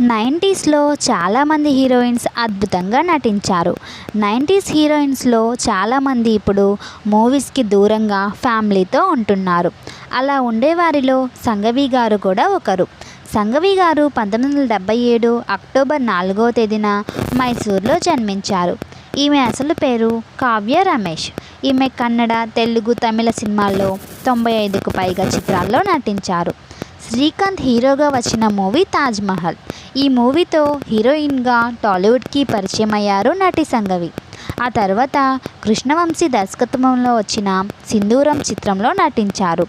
నైంటీస్లో చాలామంది హీరోయిన్స్ అద్భుతంగా నటించారు. నైంటీస్ హీరోయిన్స్లో చాలామంది ఇప్పుడు మూవీస్కి దూరంగా ఫ్యామిలీతో ఉంటున్నారు. అలా ఉండేవారిలో సంఘవి గారు కూడా ఒకరు. సంఘవి గారు పంతొమ్మిది వందల డెబ్బై ఏడు అక్టోబర్ నాలుగవ తేదీన మైసూర్లో జన్మించారు. ఈమె అసలు పేరు కావ్య రమేష్. ఈమె కన్నడ తెలుగు తమిళ సినిమాల్లో తొంభై ఐదుకు పైగా చిత్రాల్లో నటించారు. శ్రీకాంత్ హీరోగా వచ్చిన మూవీ తాజ్ మహల్. ఈ మూవీతో హీరోయిన్గా టాలీవుడ్కి పరిచయం అయ్యారు నటి సంగవి. ఆ తర్వాత కృష్ణవంశీ దర్శకత్వంలో వచ్చిన సింధూరం చిత్రంలో నటించారు.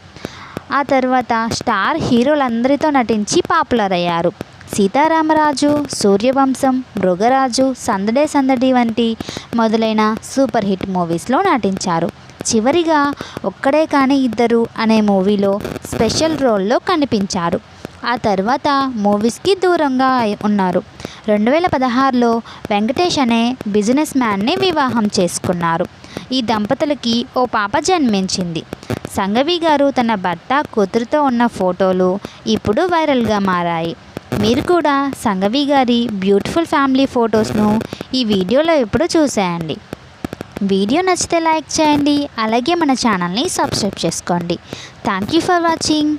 ఆ తర్వాత స్టార్ హీరోలందరితో నటించి పాపులర్ అయ్యారు. సీతారామరాజు సూర్యవంశం మృగరాజు సందడే సందడి వంటి మొదలైన సూపర్ హిట్ మూవీస్లో నటించారు. చివరిగా ఒక్కడే కానీ ఇద్దరు అనే మూవీలో స్పెషల్ రోల్లో కనిపించారు. ఆ తర్వాత మూవీస్కి దూరంగా ఉన్నారు. రెండు వేల పదహారులో వెంకటేష్ అనే బిజినెస్ మ్యాన్ని వివాహం చేసుకున్నారు. ఈ దంపతులకి ఓ పాప జన్మించింది. సంగవి గారు తన భర్త కూతురుతో ఉన్న ఫోటోలు ఇప్పుడు వైరల్గా మారాయి. మీరు కూడా సంగవి గారి బ్యూటిఫుల్ ఫ్యామిలీ ఫొటోస్ను ఈ వీడియోలో ఎప్పుడూ చూసేయండి. వీడియో నచ్చితే లైక్ చేయండి అలాగే మన ఛానల్ని సబ్స్క్రైబ్ చేసుకోండి. Thank you for watching.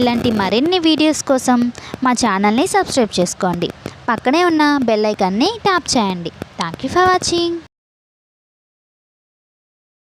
ఇలాంటి మరిన్ని వీడియోస్ కోసం మా ఛానల్ని సబ్స్క్రైబ్ చేసుకోండి. పక్కనే ఉన్న బెల్ ఐకాన్ని ట్యాప్ చేయండి. Thank you for watching.